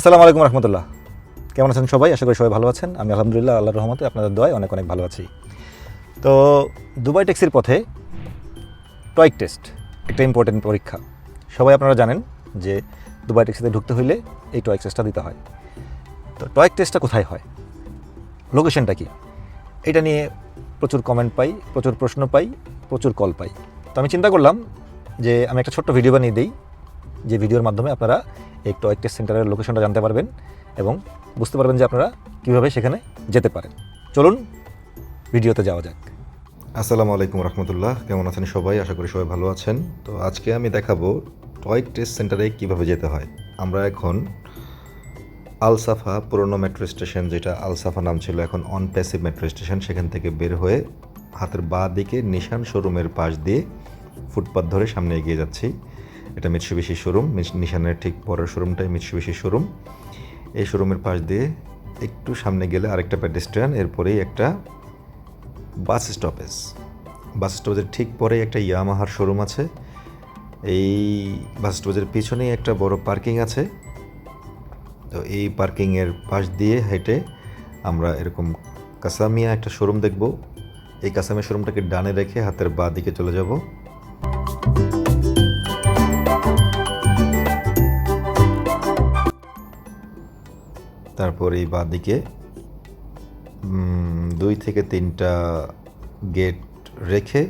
আসসালামু আলাইকুম রহমতুল্লাহ। কেমন আছেন সবাই? আশা করি সবাই ভালো আছেন। আমি আলহামদুলিল্লাহ আল্লাহ রহমতে আপনাদের দোয়ায় অনেক অনেক ভালো আছি। তো দুবাই ট্যাক্সির পথে টয়েক টেস্ট একটা ইম্পর্টেন্ট পরীক্ষা। সবাই আপনারা জানেন যে দুবাই ট্যাক্সিতে ঢুকতে হইলে এই টয়েক টেস্টটা দিতে হয়। তো টয়েক টেস্টটা কোথায় হয়? লোকেশনটা কি? এটা নিয়ে প্রচুর কমেন্ট পাই, প্রচুর প্রশ্ন পাই, প্রচুর কল পাই। তো আমি চিন্তা করলাম যে আমি একটা ছোট্ট ভিডিও বানিয়ে দিই। যে ভিডিওর মাধ্যমে আপনারা এই টয়েক টেস্ট সেন্টারের লোকেশনটা জানতে পারবেন এবং বুঝতে পারবেন যে আপনারা কীভাবে সেখানে যেতে পারেন। চলুন ভিডিওতে যাওয়া যাক। আসসালামু আলাইকুম রহমতুল্লাহ। কেমন আছেন সবাই? আশা করি সবাই ভালো আছেন। তো আজকে আমি দেখাবো টয়েক টেস্ট সেন্টারে কীভাবে যেতে হয়। আমরা এখন আলসাফা পুরনো মেট্রো স্টেশন, যেটা আলসাফা নাম ছিল এখন অন প্যাসিভ মেট্রো স্টেশন, সেখান থেকে বের হয়ে হাতের বাঁ দিকে নিশান শোরুমের পাশ দিয়ে ফুটপাথ ধরে সামনে এগিয়ে যাচ্ছি। এটা মিৎসুবিশি শোরুম নিশানের ঠিক পরের শোরুমটাই মিৎসুবিশি শোরুম এই শোরুমের পাশ দিয়ে একটু সামনে গেলে আরেকটা প্যাডেস্ট্রিয়ান এরপরেই একটা বাস স্টপেজ বাস স্টপেজের ঠিক পরে একটা ইয়ামাহার শোরুম আছে। এই বাস স্টপেজের পিছনেই একটা বড় পার্কিং আছে। তো এই পার্কিংয়ের পাশ দিয়ে হেঁটে আমরা এরকম কাসামিয়া একটা শোরুম দেখব। এই কাসামিয়া শোরুমটাকে ডানে রেখে হাতের বাঁ দিকে চলে যাব। তারপর এই বাঁ দিকে দুই থেকে তিনটা গেট রেখে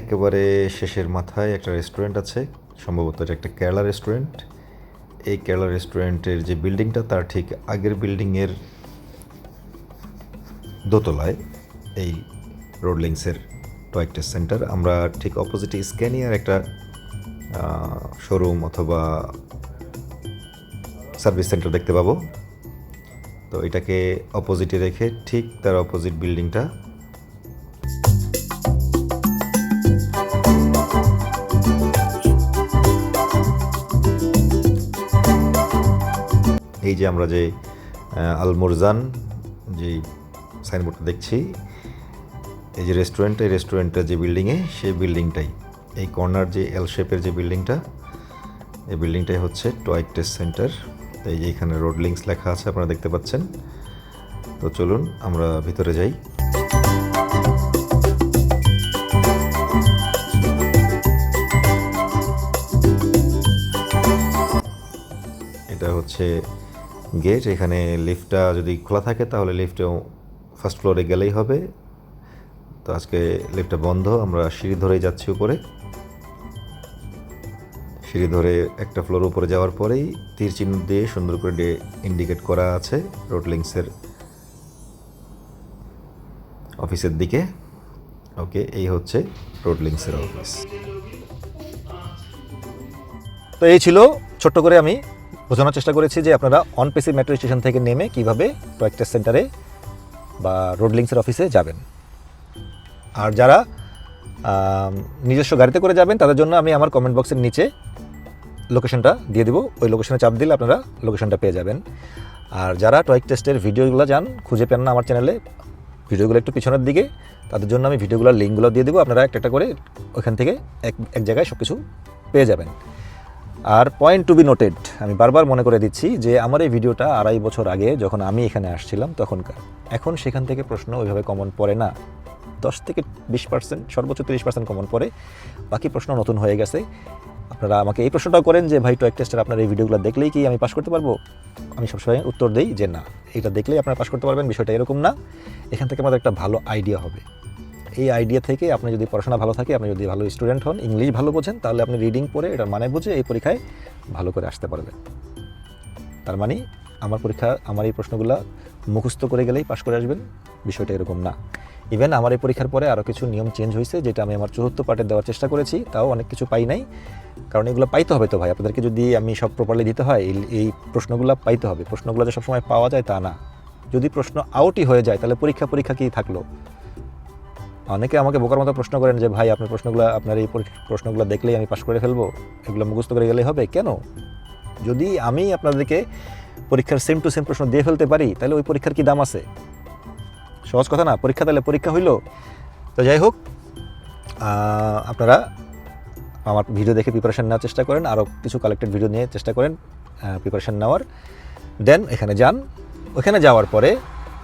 একেবারে শেষের মাথায় একটা রেস্টুরেন্ট আছে, সম্ভবত এটা একটা কেরালা রেস্টুরেন্ট। এই কেরালা রেস্টুরেন্টের যে বিল্ডিংটা, তার ঠিক আগের বিল্ডিংয়ের দোতলায় এই রোড লিংসের সেন্টার। আমরা ঠিক অপোজিটে স্ক্যানিয়ার একটা শোরুম অথবা সার্ভিস সেন্টার দেখতে পাবো। তো এটাকে অপোজিটে রেখে ঠিক তার অপোজিট বিল্ডিংটা এই যে আমরা যে আহ, আল মুরজান যে সাইনবোর্ডটা দেখছি এই যে রেস্টুরেন্ট এই রেস্টুরেন্টের যে বিল্ডিংয়ে সেই বিল্ডিংটাই এই কর্নার যে এল শেপের যে বিল্ডিংটা এই বিল্ডিংটাই হচ্ছে টয়েক টেস্ট সেন্টার এই যে এখানে রোড লিঙ্কস লেখা আছে, আপনারা দেখতে পাচ্ছেন। তো চলুন, আমরা ভিতরে যাই। এটা হচ্ছে গেট এখানে লিফটটা যদি খোলা থাকে, তাহলে লিফটেও ফার্স্ট ফ্লোরে গেলেই হবে। তো আজকে লিফটটা বন্ধ, আমরা সিঁড়ি ধরেই যাচ্ছি উপরে। সিঁড়ি ধরে একটা ফ্লোর উপরে যাওয়ার পরেই তীর চিহ্ন দিয়ে সুন্দর করে ডে ইন্ডিকেট করা আছে রোড লিংসের অফিসের দিকে। ওকে এই হচ্ছে রোড লিংসের অফিস তো এই ছিল ছোট্ট করে আমি বোঝানোর চেষ্টা করেছি যে আপনারা অন পেসি মেট্রো স্টেশন থেকে নেমে কীভাবে টেস্ট সেন্টারে বা রোড লিংসের অফিসে যাবেন। আর যারা নিজস্ব গাড়িতে করে যাবেন, তাদের জন্য আমি আমার কমেন্ট বক্সের নিচে লোকেশনটা দিয়ে দেবো। ওই লোকেশনে চাপ দিলে আপনারা লোকেশনটা পেয়ে যাবেন। আর যারা টয়েক টেস্টের ভিডিওগুলো যান, খুঁজে পেন না আমার চ্যানেলে ভিডিওগুলো একটু পিছনের দিকে, তাদের জন্য আমি ভিডিওগুলোর লিঙ্কগুলো দিয়ে দেবো। আপনারা একটা একটা করে ওখান থেকে এক এক জায়গায় সব কিছু পেয়ে যাবেন। আর পয়েন্ট টু বি নোটেড আমি বারবার মনে করে দিচ্ছি যে আমার এই ভিডিওটা আড়াই বছর আগে যখন আমি এখানে আসছিলাম তখনকার। এখন সেখান থেকে প্রশ্ন ওইভাবে কমন পড়ে না। দশ থেকে বিশ পার্সেন্ট, সর্বোচ্চ তিরিশ পার্সেন্ট কমন পড়ে। বাকি প্রশ্ন নতুন হয়ে গেছে। আপনারা আমাকে এই প্রশ্নটাও করেন যে, ভাই টয়েক টেস্টের আপনার এই ভিডিওগুলো দেখলেই কি আমি পাশ করতে পারব? আমি সবসময় উত্তর দিই যে, না, এটা দেখলেই আপনারা পাশ করতে পারবেন, বিষয়টা এরকম না। এখান থেকে আমাদের একটা ভালো আইডিয়া হবে। এই আইডিয়া থেকে আপনি যদি পড়াশোনা ভালো থাকে, আপনি যদি ভালো স্টুডেন্ট হন ইংলিশ ভালো বোঝেন, তাহলে আপনি রিডিং পড়ে, এটার মানে বুঝে এই পরীক্ষায় ভালো করে আসতে পারবেন। তার মানে আমার পরীক্ষা, আমার এই প্রশ্নগুলো মুখস্থ করে গেলেই পাশ করে আসবেন। বিষয়টা এরকম না। ইভেন আমার এই পরীক্ষার পরে আরও কিছু নিয়ম চেঞ্জ হয়েছে, যেটা আমি আমার চতুর্থ পার্টে দেওয়ার চেষ্টা করেছি, তাও অনেক কিছু পাই নাই। কারণ এগুলো পাইতে হবে তো ভাই, আপনাদেরকে যদি আমি সব প্রপারলি দিতে হয়, এই- প্রশ্নগুলো পাইতে হবে। প্রশ্নগুলো যে সবসময় পাওয়া যায় তা না। যদি প্রশ্ন আউটই হয়ে যায়, তাহলে পরীক্ষা পরীক্ষা কি থাকল? অনেকে আমাকে বোকার মতো প্রশ্ন করেন যে, ভাই আপনার প্রশ্নগুলো, আপনার এই প্রশ্নগুলো দেখলেই আমি পাশ করে ফেলব। এগুলো মুখস্থ করে গেলেই হবে? কেন? যদি আমি আপনাদেরকে পরীক্ষার সেম টু সেম প্রশ্ন দিয়ে ফেলতে পারি, তাহলে ওই পরীক্ষার কি দাম আছে? সহজ কথা না, পরীক্ষা তাহলে পরীক্ষা হইল। তো যাই হোক আপনারা আমার ভিডিও দেখে প্রিপারেশন নেওয়ার চেষ্টা করেন আরও কিছু কালেক্টেড ভিডিও নিয়ে চেষ্টা করেন প্রিপারেশন নেওয়ার। দেন এখানে যান। ওখানে যাওয়ার পরে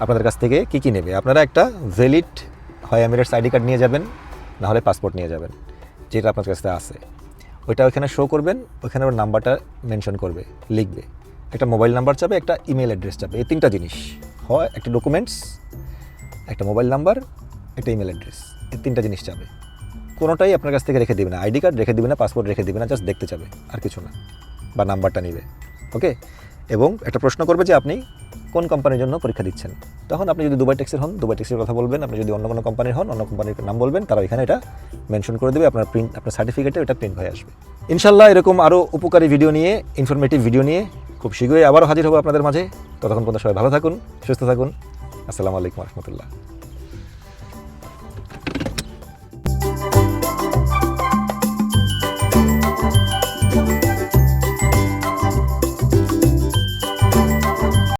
আপনাদের কাছ থেকে কী কী নেবে? আপনারা একটা ভ্যালিড হয় এমিরেটস আইডি কার্ড নিয়ে যাবেন, না হলে পাসপোর্ট নিয়ে যাবেন, যেটা আপনার কাছে আছে। ওইটা ওইখানে শো করবেন, ওইখানে ওর নাম্বারটা মেনশন করবে, লিখবে। একটা মোবাইল নাম্বার চাবে একটা ইমেল অ্যাড্রেস চাবে এই তিনটা জিনিস। হয় একটা ডকুমেন্টস একটা মোবাইল নাম্বার, একটা ইমেল অ্যাড্রেস। এই তিনটা জিনিস চাবে কোনোটাই আপনার কাছ থেকে রেখে দিবে না। আইডি কার্ড রেখে দিবে না পাসপোর্ট রেখে দেবে না জাস্ট দেখতে চাবে। আর কিছু না। বা নাম্বারটা নেবে। ওকে? এবং একটা প্রশ্ন করবে যে আপনি কোন কোম্পানির জন্য পরীক্ষা দিচ্ছেন? তখন আপনি যদি দুবাই ট্যাক্সের হন, দুবাই ট্যাক্সের কথা বলবেন। আপনি যদি অন্য কোনো কোম্পানির হন, অন্য কোম্পানির নাম বলবেন, তারা এখানে এটা মেনশন করে দেবে। আপনার প্রিন্ট আপনার সার্টিফিকেটে এটা প্রিন্ট হয়ে আসবে। ইনশাল্লাহ এরকম আরও উপকারী ভিডিও নিয়ে ইনফরমেটিভ ভিডিও নিয়ে খুব শীঘ্রই আবারও হাজির হব আপনাদের মাঝে। ততক্ষণ পর্যন্ত সবাই ভালো থাকুন, সুস্থ থাকুন। আসসালামু আলাইকুম রহমতুল্লাহ।